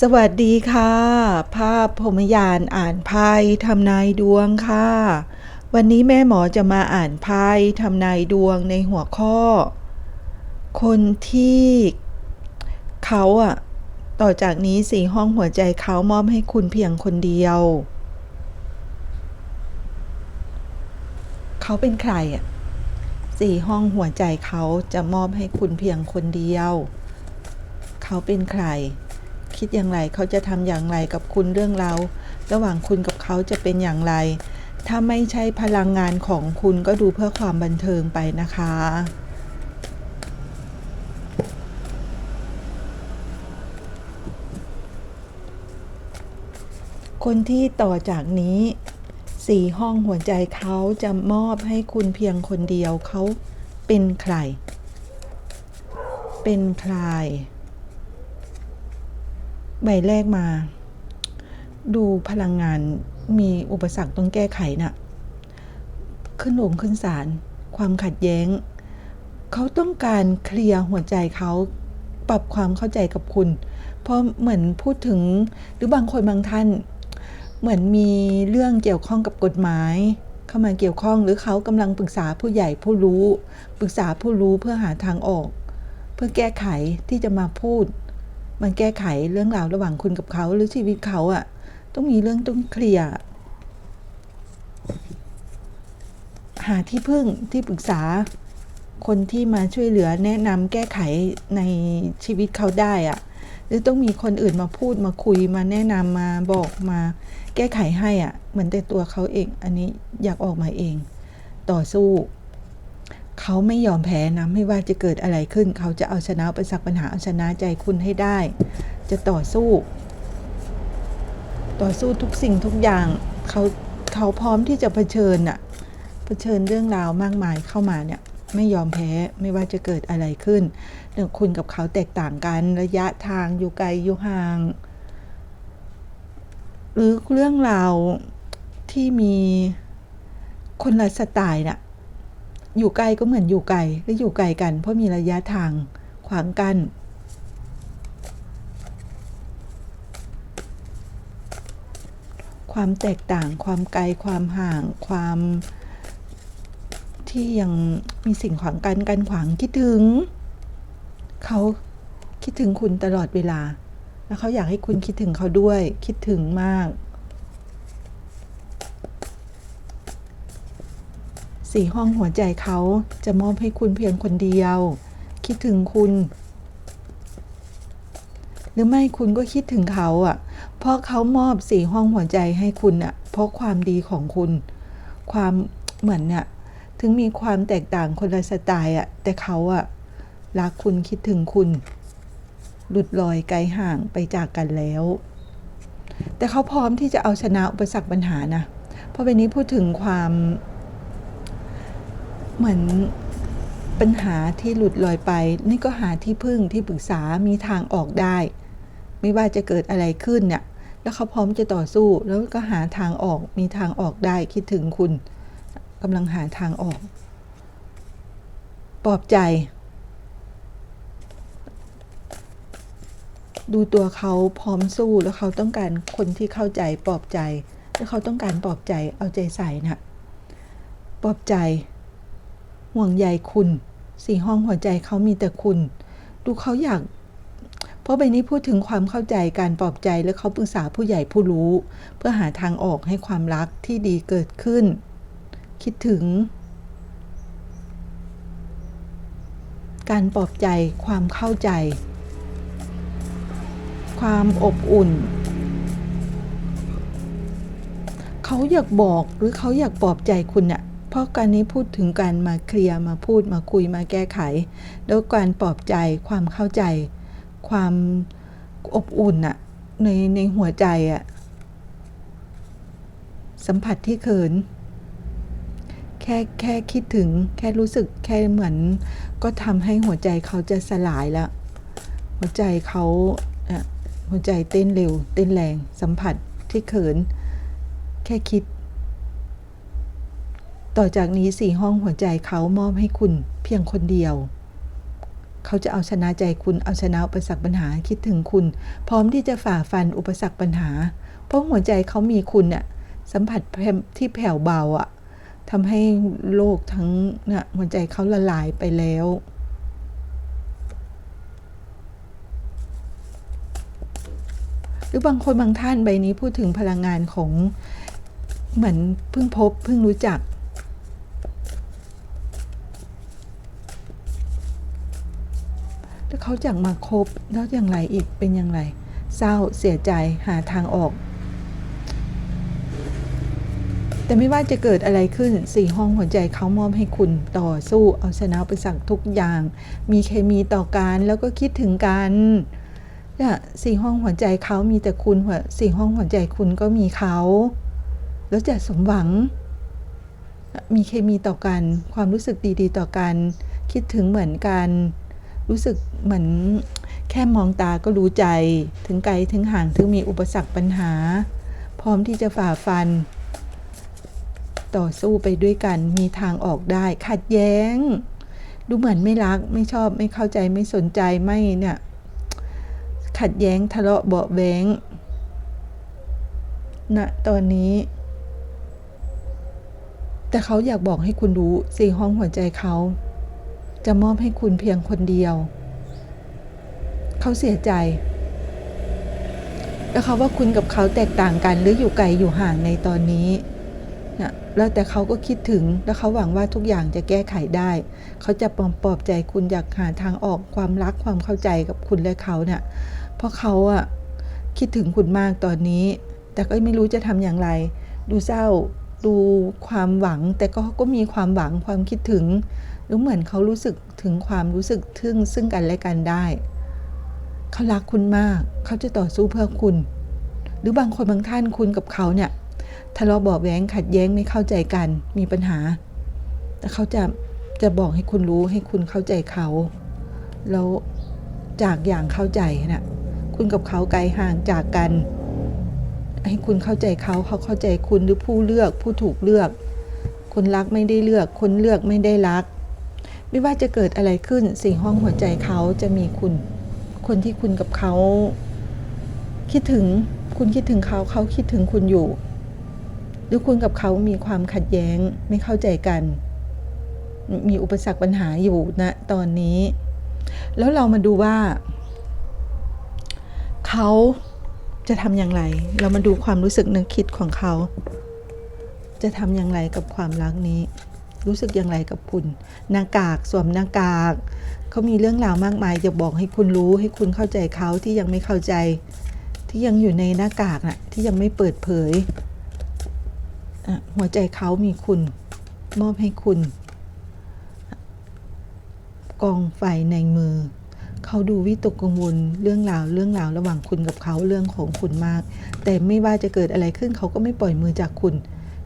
สวัสดีค่ะ ภาพพรมยานอ่านไพ่ทำนายดวงค่ะ วันนี้แม่หมอจะมาอ่านไพ่ทำนายดวงในหัวข้อ คนที่เขาอะต่อจากนี้สี่ห้องหัวใจเขามอบให้คุณเพียงคนเดียว เขาเป็นใครอะสี่ห้องหัวใจเขาจะมอบให้คุณเพียงคนเดียว เขาเป็นใคร คิดอย่างไร เขาจะทำอย่างไรกับคุณเรื่องเรา ระหว่างคุณกับเขาจะเป็นอย่างไร ถ้าไม่ใช่พลังงานของคุณก็ดูเพื่อความบันเทิงไปนะคะคนที่ต่อจากนี้สี่ห้องหัวใจเขาจะมอบให้คุณเพียงคนเดียวเขาเป็นใคร เป็นใคร ใบแรกมา ดูพลังงานมีอุปสรรคต้องแก้ไขนะ่ะ ขึ้นโหงขึ้นศาลความขัดแย้ง เขาต้องการเคลียร์หัวใจเขาปรับความเข้าใจกับคุณ เพราะเหมือนพูดถึงหรือบางคนบางท่าน เหมือนมีเรื่องเกี่ยวข้องกับกฎหมาย เข้ามาเกี่ยวข้องหรือเขากำลังปรึกษาผู้ใหญ่ผู้รู้ ปรึกษาผู้รู้เพื่อหาทางออก เพื่อแก้ไขที่จะมาพูด มันแก้ไขเรื่องราวระหว่างคุณกับเขาหรือชีวิตเขาอะ่ะ ต้องมีเรื่องต้องเคลียร์หาที่พึ่งที่ปรึกษาคนที่มาช่วยเหลือแนะนำแก้ไขในชีวิตเขาได้อะหรือต้องมีคนอื่นมาพูดมาคุยมาแนะนำมาบอกมาแก้ไขให้อะเหมือนแต่ตัวเขาเอง อันนี้อยากออกมาเอง ต่อสู้ เขาไม่ยอมแพ้นะไม่ว่าจะเกิดอะไรขึ้น เขาจะเอาชนะอุปสรรคปัญหาเอาชนะใจคุณให้ได้ จะต่อสู้ ต่อสู้ทุกสิ่งทุกอย่างเขาเขาพร้อมที่จะเผชิญอะเผชิญเรื่องราวมากมายเข้ามาเนี่ยไม่ยอมแพ้ไม่ว่าจะเกิดอะไรขึ้นเรื่องคุณกับเขาแตกต่างกันระยะทางอยู่ไกลอยู่ห่าง หรือเรื่องราวที่มีคนละสไตล์น่ะ อยู่ไกลก็เหมือนอยู่ไกลและอยู่ไกลกัน เพราะมีระยะทางขวางกัน้นความแตกต่างความไกลความห่างความที่ยังมีสิ่งขวางกันกันขวางคิดถึง เขาคิดถึงคุณตลอดเวลา แล้วเขาอยากให้คุณคิดถึงเขาด้วย คิดถึงมาก สี่ห้องหัวใจเขาจะมอบให้คุณเพียงคนเดียว คิดถึงคุณ หรือไม่คุณก็คิดถึงเขาอะ่ะ เพราะเขามอบสี่ห้องหัวใจให้คุณอะ่ะ เพราะความดีของคุณ ความเหมือนเนี่ยถึงมีความแตกต่างคนละสไตล์อะ่ะ แต่เขาอะ่ะรักคุณคิดถึงคุณหลุดลอยไกลห่างไปจากกันแล้ว แต่เขาพร้อมที่จะเอาชนะอุปสรรคปัญหานะ เพราะเป็นนี้พูดถึงความ เหมือนปัญหาที่หลุดลอยไป นี่ก็หาที่พึ่งที่ปรึกษามีทางออกได้ ไม่ว่าจะเกิดอะไรขึ้นเนี่ยแล้วเขาพร้อมจะต่อสู้แล้วก็หาทางออกมีทางออกได้คิดถึงคุณกำลังหาทางออก ปลอบใจ ดูตัวเขาพร้อมสู้แล้วเขาต้องการคนที่เข้าใจปลอบใจ แล้วเขาต้องการปลอบใจเอาใจใส่นะปลอบใจ ห่วงใยคุณสี่ห้องหัวใจเขามีแต่คุณ ดูเขาอยาก เพราะใบนี้พูดถึงความเข้าใจการปลอบใจและเขาปรึกษาผู้ใหญ่ผู้รู้ เพื่อหาทางออกให้ความรักที่ดีเกิดขึ้น คิดถึง การปลอบใจความเข้าใจ ความอบอุ่นเขาอยากบอกหรือเขาอยากปลอบใจคุณอะ เพราะการนี้พูดถึงการมาเคลียร์มาพูดมาคุยมาแก้ไข แล้วการปลอบใจความเข้าใจ ความอบอุ่นอะในในหัวใจอะสัมผัสที่เขิน แค่แค่คิดถึงแค่รู้สึกแค่เหมือน ก็ทำให้หัวใจเขาจะสลายแล้ว หัวใจเขาหัวใจเต้นเร็ว เต้นแรง สัมผัสที่เขิน แค่คิด ต่อจากนี้สี่ห้องหัวใจเขามอบให้คุณเพียงคนเดียว เขาจะเอาชนะใจคุณเอาชนะอุปสรรคปัญหาคิดถึงคุณ พร้อมที่จะฝ่าฟันอุปสรรคปัญหา เพราะหัวใจเขามีคุณเนี่ยสัมผัสที่แผ่วเบาอะทำให้โลกทั้งเนี่ยหัวใจเขาละลายไปแล้วหรือบางคนบางท่านใบนี้พูดถึงพลังงานของเหมือนเพิ่งพบเพิ่งรู้จัก้วเขาจากมาคบแล้วอย่างไรอีกเป็นอย่างไร เศร้าเสียใจหาทางออก แต่ไม่ว่าจะเกิดอะไรขึ้นสี่ห้องหัวใจเขามอบให้คุณต่อสู้เอาชนะไปสั่งทุกอย่าง มีเคมีต่อกันแล้วก็คิดถึงกันเนี่ยสี่ห้องหัวใจเขามีแต่คุณหัวสี่ห้องหัวใจคุณก็มีเขา แล้วจะสมหวัง มีเคมีต่อกัน ความรู้สึกดีๆ ต่อกัน คิดถึงเหมือนกัน รู้สึกเหมือนแค่มองตาก็รู้ใจ ถึงไกลถึงห่างถึงมีอุปสรรคปัญหา พร้อมที่จะฝ่าฟัน ต่อสู้ไปด้วยกันมีทางออกได้ ขัดแย้ง ดูเหมือนไม่รักไม่ชอบไม่เข้าใจไม่สนใจไม่เนี่ยขัดแย้งทะเลาะเบาแวงณนะตอนนี้ แต่เขาอยากบอกให้คุณรู้สี่ห้องหัวใจเขา จะมอบให้คุณเพียงคนเดียว เขาเสียใจ แล้วเขาว่าคุณกับเขาแตกต่างกันหรืออยู่ไกลอยู่ห่างในตอนนี้นะแล้วแต่เขาก็คิดถึงแล้วเขาหวังว่าทุกอย่างจะแก้ไขได้ เขาจะปลอบปลอบใจคุณอยากหาทางออกความรักความเข้าใจกับคุณและเขาเนี่ยเพราะเขาอะคิดถึงคุณมากตอนนี้ แต่ก็ไม่รู้จะทำอย่างไร ดูเศร้าดูความหวัง แต่ก็ก็มีความหวังความคิดถึง หรือเหมือนเขารู้สึกถึงความรู้สึกทึ่งซึ่งกันและกันได้ เขารักคุณมาก เขาจะต่อสู้เพื่อคุณ หรือบางคนบางท่านคุณกับเขาเนี่ยทะเลาะเบาะแว้งขัดแย้งไม่เข้าใจกันมีปัญหา แต่เขาจะจะบอกให้คุณรู้ให้คุณเข้าใจเขา แล้วจากอย่างเข้าใจนะ่ะคุณกับเขาไกลห่างจากกัน ให้คุณเข้าใจเขาเขาเข้าใจคุณหรือผู้เลือกผู้ถูกเลือก คนรักไม่ได้เลือก คนเลือกไม่ได้รัก ไม่ว่าจะเกิดอะไรขึ้นสี่ห้องหัวใจเขาจะมีคุณ คนที่คุณกับเขา คิดถึงคุณคิดถึงเขาเขาคิดถึงคุณอยู่ หรือคุณกับเขามีความขัดแย้งไม่เข้าใจกัน มีอุปสรรคปัญหาอยู่นะตอนนี้ แล้วเรามาดูว่าเขาจะทำอย่างไร เรามาดูความรู้สึกนึกคิดของเขา จะทำอย่างไรกับความรักนี้ รู้สึกอย่างไรกับคุณหน้ากากสวมหน้ากากเขามีเรื่องราวมากมายจะบอกให้คุณรู้ให้คุณเข้าใจเขาที่ยังไม่เข้าใจ ที่ยังอยู่ในหน้ากากน่ะที่ยังไม่เปิดเผยหัวใจเขามีคุณมอบให้คุณ กองไฟในมือ เขาดูวิตกกังวลเรื่องราวเรื่องราวระหว่างคุณกับเขาเรื่องของคุณมาก แต่ไม่ว่าจะเกิดอะไรขึ้นเขาก็ไม่ปล่อยมือจากคุณ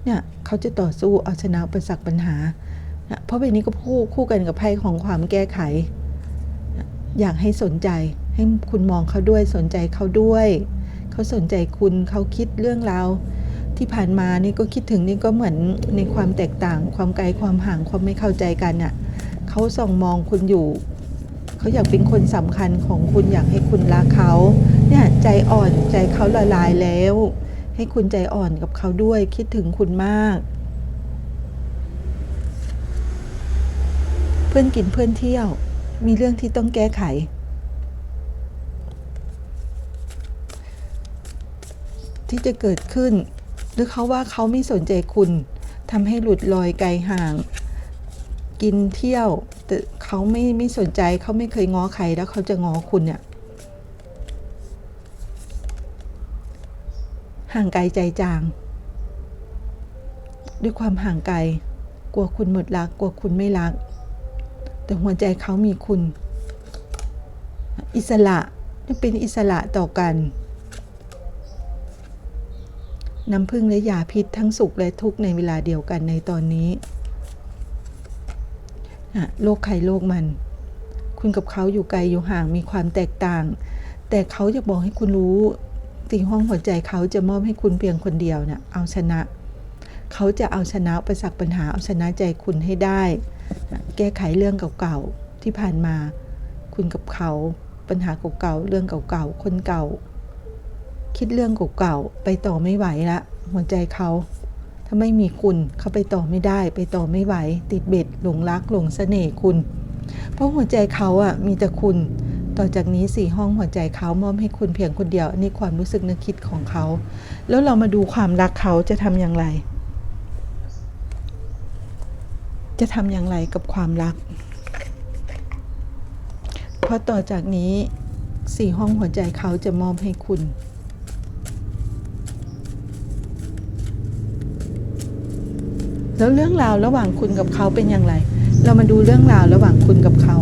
เนี่ยเขาจะต่อสู้เอาชนะอุปสรรคปัญหาเพราะใบนี้ก็คู่คู่กันกับไพ่ของความแก้ไขอยากให้สนใจให้คุณมองเขาด้วยสนใจเขาด้วย เขาสนใจคุณเขาคิดเรื่องราวที่ผ่านมานี่ก็คิดถึงนี่ก็เหมือนในความแตกต่าง ความไกลความห่างความไม่เข้าใจกันน่ะเขาส่องมองคุณอยู่เขาอยากเป็นคนสำคัญของคุณอยากให้คุณรักเขาเนี่ยใจอ่อนใจเขาละลายแล้ว ให้คุณใจอ่อนกับเขาด้วยคิดถึงคุณมาก เพื่อนกินเพื่อนเที่ยว มีเรื่องที่ต้องแก้ไข ที่จะเกิดขึ้น หรือเขาว่าเขาไม่สนใจคุณทำให้หลุดลอยไกลห่าง กินเที่ยวแต่เขาไม่ไม่สนใจเขาไม่เคยง้อใครแล้วเขาจะง้อคุณเนี่ย ห่างไกลใจจาง ด้วยความห่างไกล กลัวคุณหมดรัก กลัวคุณไม่รัก แต่หัวใจเขามีคุณ อิสระยังเป็นอิสระต่อกัน น้ำพึ่งและยาพิษทั้งสุขและทุกข์ในเวลาเดียวกันในตอนนี้โลกใครโลกมัน คุณกับเขาอยู่ไกลอยู่ห่างมีความแตกต่าง แต่เขาจะบอกให้คุณรู้ สิ่งห้องหัวใจเขาจะมอบให้คุณเพียงคนเดียวเนะ่ยเอาชนะ เขาจะเอาชนะประสักปัญหาเอาชนะใจคุณให้ได้ แก้ไขเรื่องเก่าๆที่ผ่านมาคุณคุณกับเขาปัญหาเก่าๆเรื่องเก่าๆคนเก่า คิดเรื่องเก่าๆไปต่อไม่ไหวละหัวใจเขาถ้าไม่มีคุณเขาไปต่อไม่ได้ ไปต่อไม่ไหว ติดเบ็ดหลงรักหลงเสน่ห์คุณ เพราะหัวใจเขาอะมีแต่คุณ ต่อจากนี้สี่ห้องหัวใจเขามอบให้คุณเพียงคนเดียวนนี่ความรู้สึกนึกคิดของเขา แล้วเรามาดูความรักเขาจะทำอย่างไร จะทำอย่างไรกับความรัก เพราะต่อจากนี้สี่ห้องหัวใจเขาจะมอบให้คุณแล้วเรื่องราวระหว่างคุณกับเขาเป็นอย่างไร เรามาดูเรื่องราวระหว่างคุณกับเขา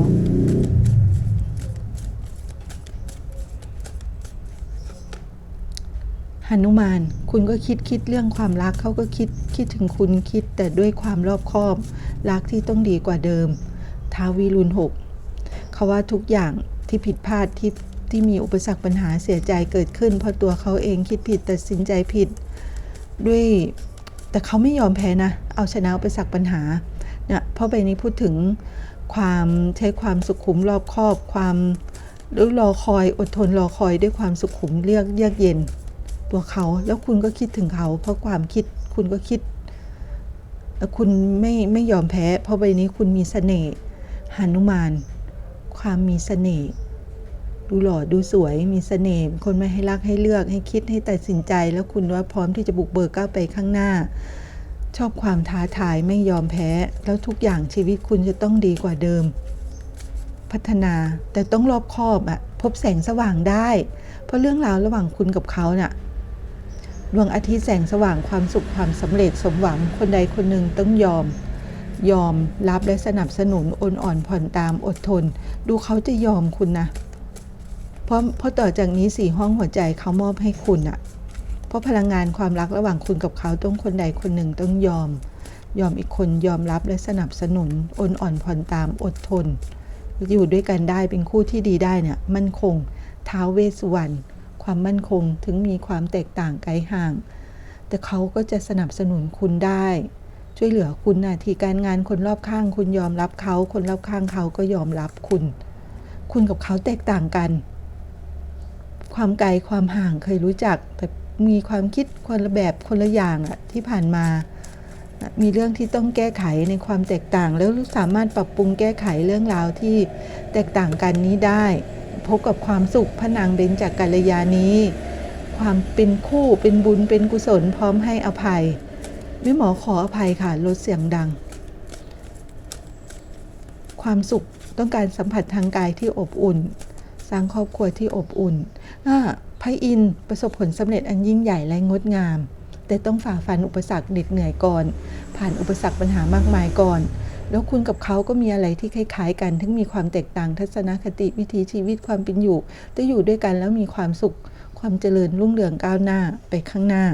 หนุมาน คุณก็คิดคิดเรื่องความรักเขาก็คิดคิดถึงคุณคิดแต่ด้วยความรอบคอบ รักที่ต้องดีกว่าเดิมท้าววีรุณหกเขาว่าทุกอย่างที่ผิดพลาดที่ที่มีอุปสรรคปัญหาเสียใจเกิดขึ้น เพราะตัวเขาเองคิดผิดตัดสินใจผิด ด้วยแต่เขาไม่ยอมแพ้นะ เอาชนะอุปสรรคปัญหาเนี่ยเพราะใบนี้พูดถึงความใช้ความสุขุมรอบคอบความรือรอคอยอดทนรอคอยด้วยความสุขุมเรียกเยือกเย็น ตัวเขา แล้วคุณก็คิดถึงเขา เพราะความคิดคุณก็คิด แล้วคุณไม่ไม่ยอมแพ้ เพราะใบนี้คุณมีเสน่ห์หนุมาน ความมีเสน่ห์ดูหล่อดูสวยมีเสน่ห์คนไม่ให้รักให้เลือกให้คิดให้ตัดสินใจ แล้วคุณว่าพร้อมที่จะบุกเบิกก้าวไปข้างหน้า ชอบความท้าทายไม่ยอมแพ้ แล้วทุกอย่างชีวิตคุณจะต้องดีกว่าเดิม พัฒนาแต่ต้องรอบคอบอะพบแสงสว่างได้ เพราะเรื่องราวระหว่างคุณกับเขาเน่ะ ดวงอาทิตย์แสงสว่างความสุขความสำเร็จสมหวังคนใดคนหนึ่งต้องยอม ยอมรับและสนับสนุนโอนอ่อนผ่อนตามอดทน ดูเขาจะยอมคุณนะ เพราะเพราะต่อจากนี้สี่ห้องหัวใจเขามอบให้คุณอะเพราะพลังงานความรักระหว่างคุณกับเขาต้องคนใดคนหนึ่งต้องยอม ยอมอีกคนยอมรับและสนับสนุนโอนอ่อนผ่อนตามอดทน อยู่ด้วยกันได้เป็นคู่ที่ดีได้เนี่ยมั่นคงท้าวเวสวรรณ ความมั่นคงถึงมีความแตกต่างไกลห่าง แต่เขาก็จะสนับสนุนคุณได้ ช่วยเหลือคุณน้าทีการงานคนรอบข้าง คุณยอมรับเขา คนรอบข้างเขาก็ยอมรับคุณ คุณกับเขาแตกต่างกัน ความไกลความห่างเคยรู้จัก แต่มีความคิดคนละแบบคนละอย่างอะที่ผ่านมา มีเรื่องที่ต้องแก้ไขในความแตกต่าง แล้วสามารถปรับปรุงแก้ไขเรื่องราวที่แตกต่างกันนี้ได้ พบกับความสุขพระนางเบญจากกัลยานี้ ความเป็นคู่เป็นบุญเป็นกุศลพร้อมให้อภัยไม่หมอขออภัยค่ะลดเสียงดัง ความสุขต้องการสัมผัสทางกายที่อบอุ่น สร้างครอบครัวที่อบอุ่นอ่าพระอินทร์ประสบผลสำเร็จอันยิ่งใหญ่และงดงาม แต่ต้องฝ่าฟันอุปสรรคเหน็ดเหนื่อยก่อน ผ่านอุปสรรคปัญหามากมายก่อน แล้วคุณกับเขาก็มีอะไรที่คล้ายๆกัน ทั้งมีความแตกต่างทัศนคติวิถีชีวิตความเป็นอยู่แต่อยู่ด้วยกันแล้วมีความสุข ความเจริญรุ่งเรืองก้าวหน้าไปข้างหน้า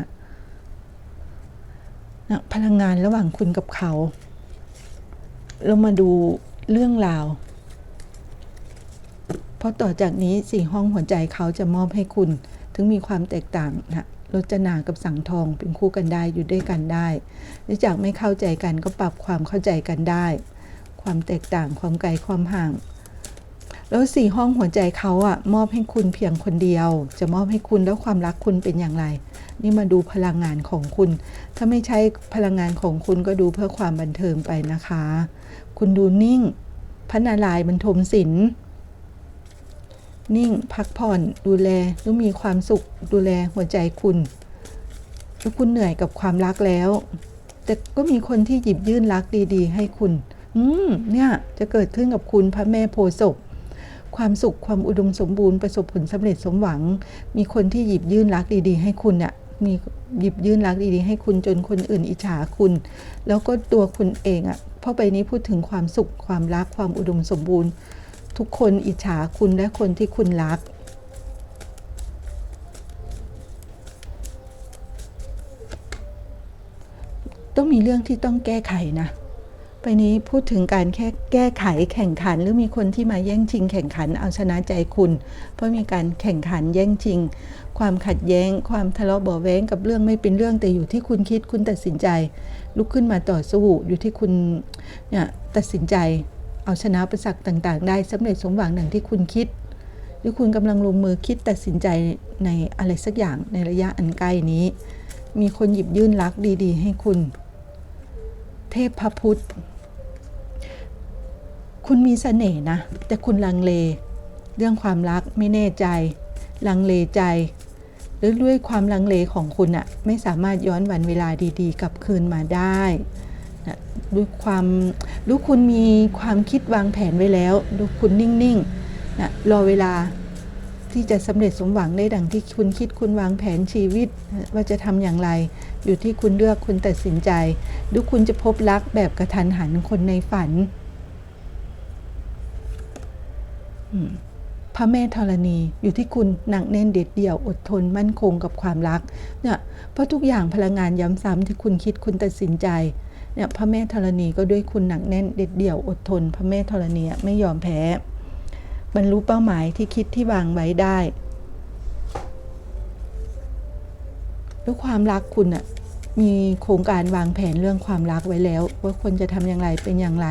นะพลังงานระหว่างคุณกับเขา เรามาดูเรื่องราว เพราะต่อจากนี้สี่ห้องหัวใจเขาจะมอบให้คุณ ถึงมีความแตกต่างนะ รจนากับสังทองเป็นคู่กันได้อยู่ด้วยกันได้เนื่องจากไม่เข้าใจกันก็ปรับความเข้าใจกันได้ ความแตกต่างความไกลความห่าง แล้วสี่ห้องหัวใจเขาอะมอบให้คุณเพียงคนเดียว จะมอบให้คุณแล้วความรักคุณเป็นอย่างไร นี่มาดูพลังงานของคุณ ถ้าไม่ใช่พลังงานของคุณก็ดูเพื่อความบันเทิงไปนะคะ คุณดูนิ่งพระนารายณ์บรรทมศิลป์ นิ่ง พักผ่อน ดูแลแล้มีความสุข ดูแลหัวใจคุณแล้วคุณเหนื่อยกับความรักแล้ว แต่ก็มีคนที่หยิบยื่นรักดีๆ ให้คุณ อืม เนี่ย จะเกิดขึ้นกับคุณพระแม่โพศพความสุขความอุดมสมบูรณ์ประสบผลสำเร็จสมหวัง มีคนที่หยิบยื่นรักดีๆ ให้คุณเนี่ยมีหยิบยื่นรักดีๆ ให้คุณจนคนอื่นอิจฉาคุณ แล้วก็ตัวคุณเองอะ่ะเพราะใบนี้พูดถึงความสุขความรักความอุดมสมบูรณ์ ทุกคนอิจฉาคุณและคนที่คุณรัก ต้องมีเรื่องที่ต้องแก้ไขนะ ไปนี้พูดถึงการแค่แก้ไขแข่งขันหรือมีคนที่มาแย่งชิง แข่งขันเอาชนะใจคุณ เพราะมีการแข่งขันแย่งชิง ความขัดแย้ง ความทะเลาะเบาแว้งกับเรื่องไม่เป็นเรื่องแต่อยู่ที่คุณคิดคุณตัดสินใจ ลุกขึ้นมาต่อสู้อยู่ที่คุณเนี่ยตัดสินใจ เอาชนะอุประสักต่าง ๆ ได้สำเร็จสมหวังดังที่คุณคิด หรือคุณกำลังลงมือคิดตัดสินใจในอะไรสักอย่างในระยะอันใกล้นี้ มีคนหยิบยื่นรักดี ๆ ให้คุณ เทพพระพุทธ คุณมีเสน่ห์นะ แต่คุณลังเล เรื่องความรักไม่แน่ใจ ลังเลใจ หรือด้วยความลังเลของคุณอะไม่สามารถย้อนวันเวลาดี ๆ กลับคืนมาได้ นะด้วยความรู้คุณมีความคิดวางแผนไว้แล้ว ดูคุณนิ่งๆนะรอเวลาที่จะสำเร็จสมหวังได้ดังที่คุณคิดคุณวางแผนชีวิต ว่าจะทำอย่างไร อยู่ที่คุณเลือกคุณตัดสินใจ ดูคุณจะพบรักแบบกระทันหันคนในฝันพระแม่ธรณีอยู่ที่คุณหนักแน่นเด็ดเดี่ยวอดทนมั่นคงกับความรักเนี่ยเพราะทุกอย่างพลังงานย้ำซ้ำที่คุณคิดคุณตัดสินใจ เนี่ยพระแม่ธรณีก็ด้วยคุณหนักแน่นเด็ดเดี่ยวอดทน พระแม่ธรณีไม่ยอมแพ้ บรรลุเป้าหมายที่คิดที่วางไว้ได้ด้วยความรักคุณอะมีโครงการวางแผนเรื่องความรักไว้แล้ว ว่าควรจะทำอย่างไรเป็นอย่างไร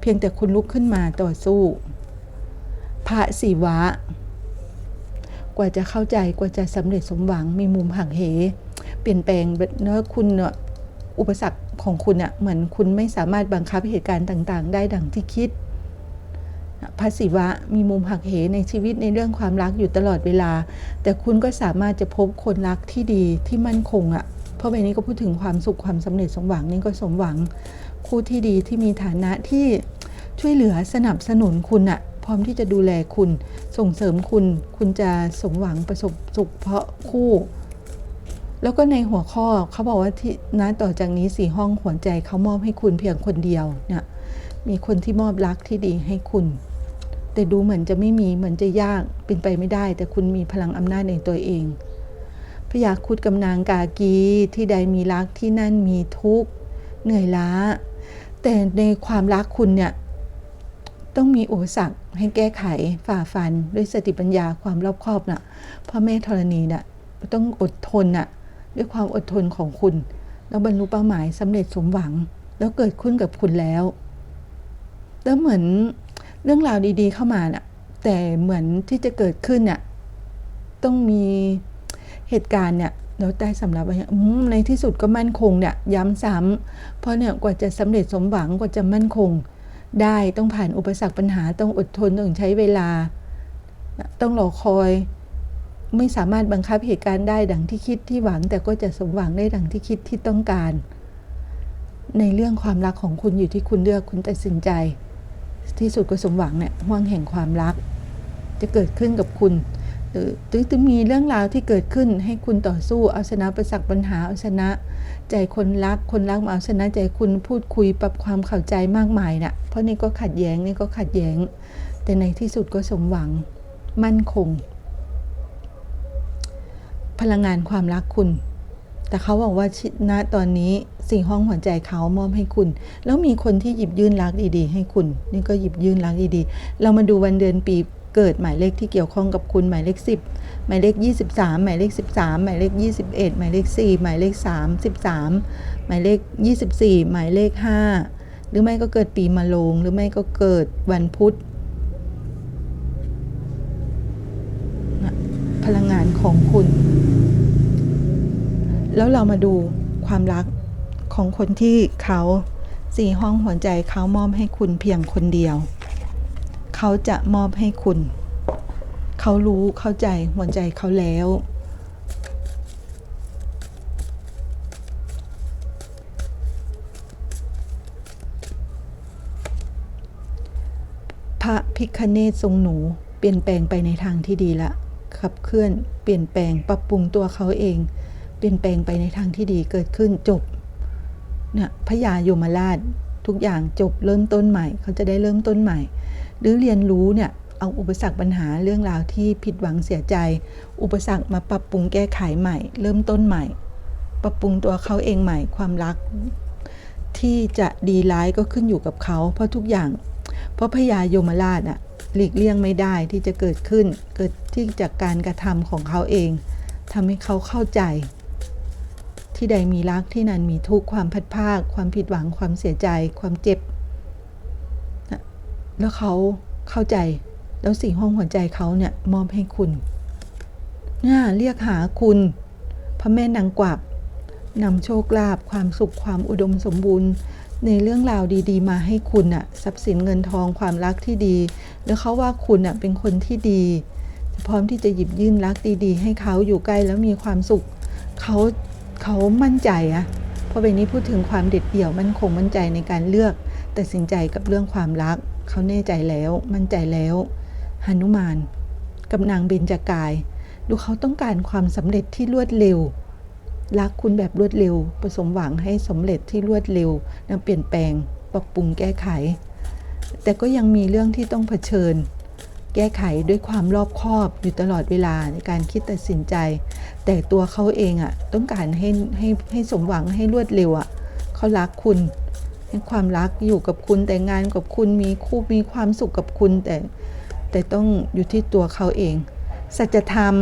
เพียงแต่คุณลุกขึ้นมาต่อสู้ พระศิวะ กว่าจะเข้าใจกว่าจะสำเร็จสมหวังมีมุมหักเห เปลี่ยนแปลงเนื้อคุณเนอะ อุปสรรคของคุณอะเหมือนคุณไม่สามารถบังคับเหตุการณ์ต่างๆ ได้ดังที่คิดพระศิวะมีมุมหักเหในชีวิตในเรื่องความรักอยู่ตลอดเวลา แต่คุณก็สามารถจะพบคนรักที่ดีที่มั่นคงอะเพราะใบนี้ก็พูดถึงความสุขความสำเร็จสมหวังนี่ก็สมหวัง คู่ที่ดีที่มีฐานะที่ช่วยเหลือสนับสนุนคุณอะพร้อมที่จะดูแลคุณส่งเสริมคุณ คุณจะสมหวังประสบสุขเพราะคู่ แล้วก็ในหัวข้อเขาบอกว่าที่นะต่อจากนี้สี่ห้องหัวใจเขามอบให้คุณเพียงคนเดียวเนี่ยมีคนที่มอบรักที่ดีให้คุณ แต่ดูเหมือนจะไม่มีเหมือนจะยากเป็นไปไม่ได้ แต่คุณมีพลังอำนาจในตัวเองพยาคุดกำนางกากีที่ใดมีรักที่นั่นมีทุกข์เหนื่อยล้า แต่ในความรักคุณเนี่ยต้องมีอุปสรรคให้แก้ไขฝ่าฟันด้วยสติปัญญาความรอบคอบนะ่ะพ่อแม่ธรณีนะ่ะต้องอดทนนะ่ะ ด้วยความอดทนของคุณ แล้วบรรลุเป้าหมายสำเร็จสมหวัง แล้วเกิดขึ้นกับคุณแล้วแล้วเหมือนเรื่องราวดี ๆ เข้ามาน่ะ แต่เหมือนที่จะเกิดขึ้นเนี่ยต้องมีเหตุการณ์เนี่ยเราได้สำหรับว่าในที่สุดก็มั่นคงเนี่ยย้ำซ้ำเพราะเนี่ยกว่าจะสำเร็จสมหวังกว่าจะมั่นคง ได้ต้องผ่านอุปสรรคปัญหาต้องอดทนต้องใช้เวลา ต้องรอคอย ไม่สามารถบังคับเหตุการณ์ได้ดังที่คิดที่หวัง แต่ก็จะสมหวังได้ดังที่คิดที่ต้องการ ในเรื่องความรักของคุณอยู่ที่คุณเลือกคุณตัดสินใจ ที่สุดก็สมหวังเนี่ยห่วงแห่งความรัก จะเกิดขึ้นกับคุณหรือจะมีเรื่องราวที่เกิดขึ้นให้คุณต่อสู้เอาชนะประสักปัญหาเอาชนะ ใจคนรักคนรักมาเอาชนะใจคุณพูดคุยปรับความเข้าใจมากมายนะ่ะเพราะนี่ก็ขัดแย้งนี่ก็ขัดแย้ง แต่ในที่สุดก็สมหวังมั่นคง พลังงานความรักคุณ แต่เขาบอกว่าณตอนนี้สิ่งห้องหัวใจเขามอบให้คุณ แล้วมีคนที่หยิบยื่นรักดีๆ ให้คุณ นี่ก็หยิบยื่นรักดีๆ เรามาดูวันเดือนปีเกิดหมายเลขที่เกี่ยวข้องกับคุณหมายเลข 10 หมายเลข 23 หมายเลข 13 หมายเลข 21 หมายเลข 4 หมายเลข 33 หมายเลข 24 หมายเลข 5 หรือไม่ก็เกิดปีมะโรงหรือไม่ก็เกิดวันพุธพลังงานของคุณ แล้วเรามาดูความรักของคนที่เขาสี่ห้องหัวใจเขามอบให้คุณเพียงคนเดียว เขาจะมอบให้คุณ เขารู้เข้าใจหัวใจเขาแล้ว พระพิคเนตทรงหนูเปลี่ยนแปลงไปในทางที่ดีละขับเคลื่อนเปลี่ยนแปลงปรับปรุงตัวเขาเอง ลี่ยนแปลงไปในทางที่ดีเกิดขึ้นจบเนี่ยพญายมราชทุกอย่างจบเริ่มต้นใหม่ เขาจะได้เริ่มต้นใหม่ หรือเรียนรู้เนี่ยเอาอุปสรรคปัญหาเรื่องราวที่ผิดหวังเสียใจ อุปสรรคมาปรับปรุงแก้ไขใหม่ เริ่มต้นใหม่ ปรับปรุงตัวเขาเองใหม่ ความรัก ที่จะดีร้ายก็ขึ้นอยู่กับเขา เพราะทุกอย่าง เพราะพญายมราชอะหลีกเลี่ยงไม่ได้ที่จะเกิดขึ้น เกิดที่จากการกระทำของเขาเองทำให้เขาเข้าใจ ที่ใดมีรักที่นั้นมีทุกข์ความพัดภาค ความผิดหวังความเสียใจ ความเจ็บแล้วเขาเข้าใจแล้วสี่ห้องหัวใจเขาเนี่ยมอบให้คุณเนี่ยเรียกหาคุณ พระแม่นางกวักนำโชคลาภความสุขความอุดมสมบูรณ์ ในเรื่องราวดีๆ มาให้คุณอะทรัพย์สินเงินทองความรักที่ดี แล้วเขาว่าคุณอะเป็นคนที่ดี พร้อมที่จะหยิบยื่นรักดีๆ ให้เขาอยู่ใกล้แล้วมีความสุขเขา เขามั่นใจอะเพราะใบนี้พูดถึงความเด็ดเดี่ยวมั่นคงมั่นใจในการเลือกตัดสินใจกับเรื่องความรัก เขาแน่ใจแล้วมั่นใจแล้วหนุมาน กับนางเบญจกาย ดูเขาต้องการความสำเร็จที่รวดเร็ว รักคุณแบบรวดเร็วประสมหวังให้สำเร็จที่รวดเร็วนำเปลี่ยนแปลงปรับปรุงแก้ไข แต่ก็ยังมีเรื่องที่ต้องเผชิญ แก้ไขด้วยความรอบคอบอยู่ตลอดเวลาในการคิดตัดสินใจ แต่ตัวเขาเองอะ่ะต้องการให้ให้ให้สมหวังให้รวดเร็วอะ่ะเขารักคุณให้ความรักอยู่กับคุณแต่งงานกับคุณมีคู่มีความสุขกับคุณแต่แต่ต้องอยู่ที่ตัวเขาเอง สัจธรรม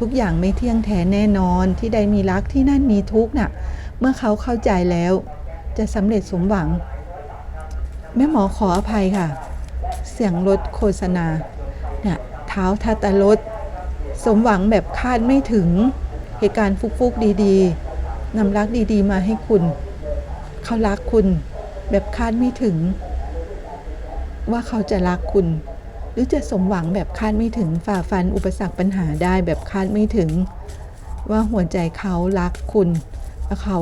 ทุกอย่างไม่เที่ยงแท้แน่นอนที่ใดมีรักที่นั่นมีทุกข์น่ะ เมื่อเขาเข้าใจแล้ว จะสำเร็จสมหวัง แม่หมอขออภัยค่ะ เสียงรถโฆษณา นี่ยเท้าทัตรถสมหวังแบบคาดไม่ถึงเหตุการณ์ฟุกๆดีๆนำรักดีๆ มาให้คุณ เขารักคุณแบบคาดไม่ถึง ว่าเขาจะรักคุณ หรือจะสมหวังแบบคาดไม่ถึงฝ่าฟันอุปสรรคปัญหาได้แบบคาดไม่ถึง ว่าหัวใจเขารักคุณแล้วเขา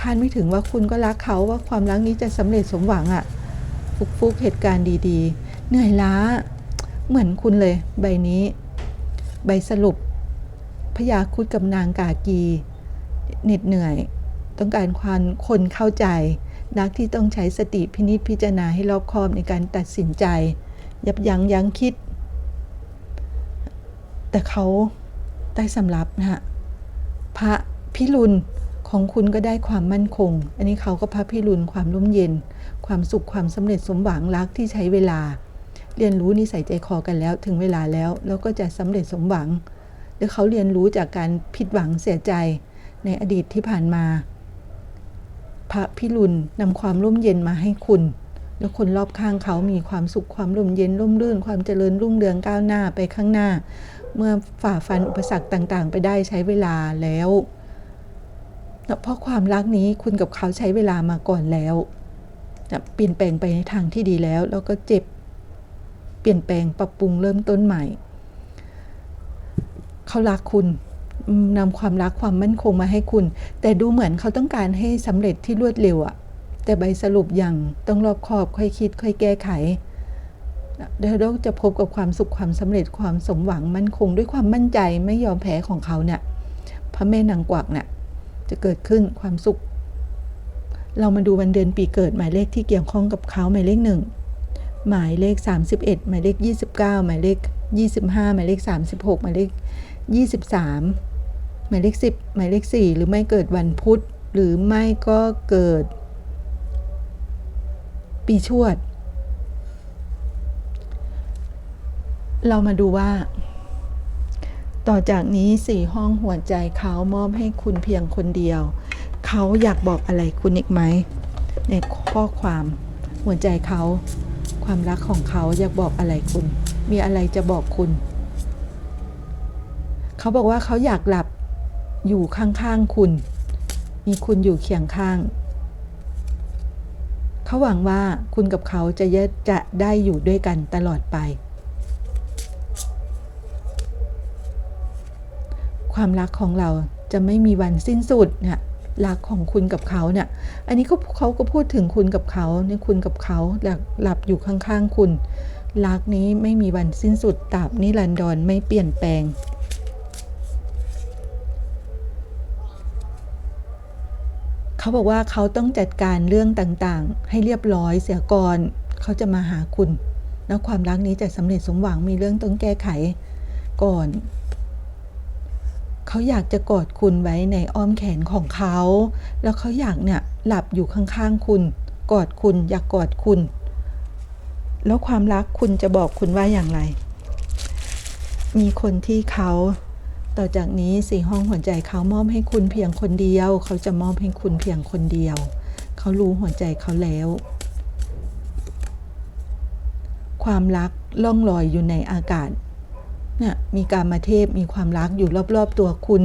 คาดไม่ถึงว่าคุณก็รักเขาว่าความรักนี้จะสำเร็จสมหวังอะ่ะฟุกๆเหตุการณ์ดีๆ เหนื่อยล้า เหมือนคุณเลย ใบนี้ ใบสรุปพยาคุดกับนางกากีเหน็ดเหนื่อย ต้องการความคนเข้าใจ นักที่ต้องใช้สติพินิจพิจารณาให้รอบคอบในการตัดสินใจ ยับยั้งยั้งคิด แต่เขาได้สำรับนะฮะพระพิรุณของคุณก็ได้ความมั่นคง อันนี้เขาก็พระพิรุณความร่มเย็น ความสุขความสำเร็จสมหวังรักที่ใช้เวลา เรียนรู้นิสัยใจคอกันแล้วถึงเวลาแล้วแล้วก็จะสำเร็จสมหวัง หรือเขาเรียนรู้จากการผิดหวังเสียใจในอดีตที่ผ่านมา พระพิรุณนำความร่มเย็นมาให้คุณ แล้วคนรอบข้างเขามีความสุขความร่มเย็นร่มรื่น ความเจริญรุ่งเรืองก้าวหน้าไปข้างหน้า เมื่อฝ่าฟันอุปสรรคต่างๆ ไปได้ใช้เวลาแล้วเพราะความรักนี้คุณกับเขาใช้เวลามาก่อนแล้วเปลี่ยนแปลงไปในทางที่ดีแล้ว แล้วก็เจ็บ เปลี่ยนแปลงปรับปรุงเริ่มต้นใหม่ เขารักคุณนำความรักความมั่นคงมาให้คุณ แต่ดูเหมือนเขาต้องการให้สำเร็จที่รวดเร็วอะแต่ใบสรุปอย่างต้องรอบคอบค่อยคิด ค่อยแก้ไขเดี๋ยวเราจะพบกับความสุขความสำเร็จความสมหวังมั่นคง ด้วยความมั่นใจไม่ยอมแพ้ของเขาเนี่ยพระแม่นางกวักเนี่ยจะเกิดขึ้นความสุข เรามาดูวันเดือนปีเกิดหมายเลขที่เกี่ยวข้องกับเขาหมายเลขหนึ่ง หมายเลข 31 หมายเลข 29 หมายเลข 25 หมายเลข 36 หมายเลข 23 หมายเลข 10 หมายเลข 4 หรือไม่เกิดวันพุธ หรือไม่ก็เกิด ปีชวด เรามาดูว่า ต่อจากนี้สี่ห้องหัวใจเขามอบให้คุณเพียงคนเดียว เขาอยากบอกอะไรคุณอีกไหม ในข้อความหัวใจเขา ความรักของเขาอยากบอกอะไรคุณ มีอะไรจะบอกคุณ เขาบอกว่าเขาอยากหลับอยู่ข้างๆคุณ มีคุณอยู่เคียงข้าง เขาหวังว่าคุณกับเขาจะจะได้อยู่ด้วยกันตลอดไป ความรักของเราจะไม่มีวันสิ้นสุดเนี่ย รักของคุณกับเขาเนี่ย อันนี้เขาเขาก็พูดถึงคุณกับเขาเนี่ยคุณกับเขาหลับหลับอยู่ข้างๆคุณ รักนี้ไม่มีวันสิ้นสุดตราบนิรันดรไม่เปลี่ยนแปลงเขาบอกว่าเขาต้องจัดการเรื่องต่างๆ ให้เรียบร้อยเสียก่อนเขาจะมาหาคุณ แล้วความรักนี้จะสำเร็จสมหวังมีเรื่องต้องแก้ไขก่อน เขาอยากจะกอดคุณไว้ในอ้อมแขนของเขา แล้วเขาอยากเนี่ยหลับอยู่ข้างๆคุณ กอดคุณอยากกอดคุณ แล้วความรักคุณจะบอกคุณว่าอย่างไร มีคนที่เขาต่อจากนี้สี่ห้องหัวใจเขามอบให้คุณเพียงคนเดียว เขาจะมอบให้คุณเพียงคนเดียว เขารู้หัวใจเขาแล้ว ความรักล่องลอยอยู่ในอากาศ นี่ยมีการมาเทพมีความรักอยู่รอบ ๆ ตัวคุณ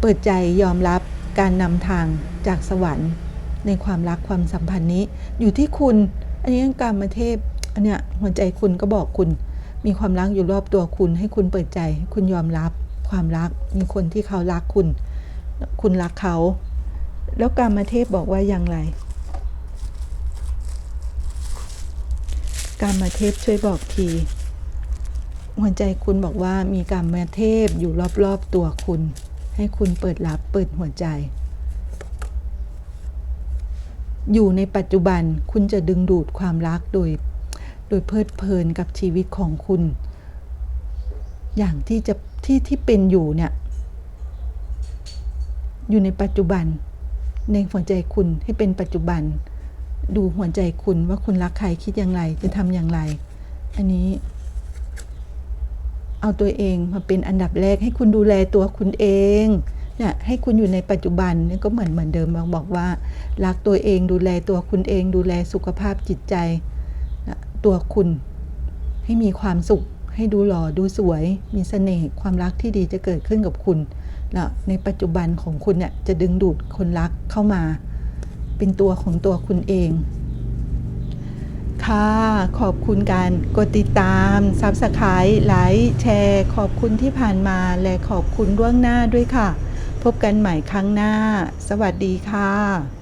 เปิดใจยอมรับการนำทางจากสวรรค์ ในความรักความสัมพันธ์นี้ อยู่ที่คุณ อันนี้การมาเทพอันเนี้ยหัวใจคุณก็บอกคุณ มีความรักอยู่รอบตัวคุณ ให้คุณเปิดใจ คุณยอมรับความรัก มีคนที่เขารักคุณ คุณรักเขา แล้วการมาเทพบอกว่าอย่างไร การมาเทพช่วยบอกที หัวใจคุณบอกว่ามีการมาเทพอยู่รอบๆตัวคุณ ให้คุณเปิดรับเปิดหัวใจ อยู่ในปัจจุบันคุณจะดึงดูดความรักโดย โดยเพลิดเพลินกับชีวิตของคุณ อย่างที่จะที่ที่เป็นอยู่เนี่ย อยู่ในปัจจุบันในหัวใจคุณให้เป็นปัจจุบัน ดูหัวใจคุณว่าคุณรักใครคิดอย่างไรจะทำอย่างไร อันนี้ เอาตัวเองมาเป็นอันดับแรกให้คุณดูแลตัวคุณเองเนี่ยให้คุณอยู่ในปัจจุบันนี่ก็เหมือนเหมือนเดิมมาบอกว่า รักตัวเองดูแลตัวคุณเอง ดูแลสุขภาพจิตใจนะตัวคุณ ให้มีความสุข ให้ดูหล่อดูสวย มีเสน่ห์ความรักที่ดีจะเกิดขึ้นกับคุณแล้วในปัจจุบันของคุณเนี่ยจะดึงดูดคนรักเข้ามา เป็นตัวของตัวคุณเอง ค่ะ ขอบคุณการกดติดตามซับสไคร b ์ไลค์แชร์ ขอบคุณที่ผ่านมาและขอบคุณล่วงหน้าด้วยค่ะ พบกันใหม่ครั้งหน้า สวัสดีค่ะ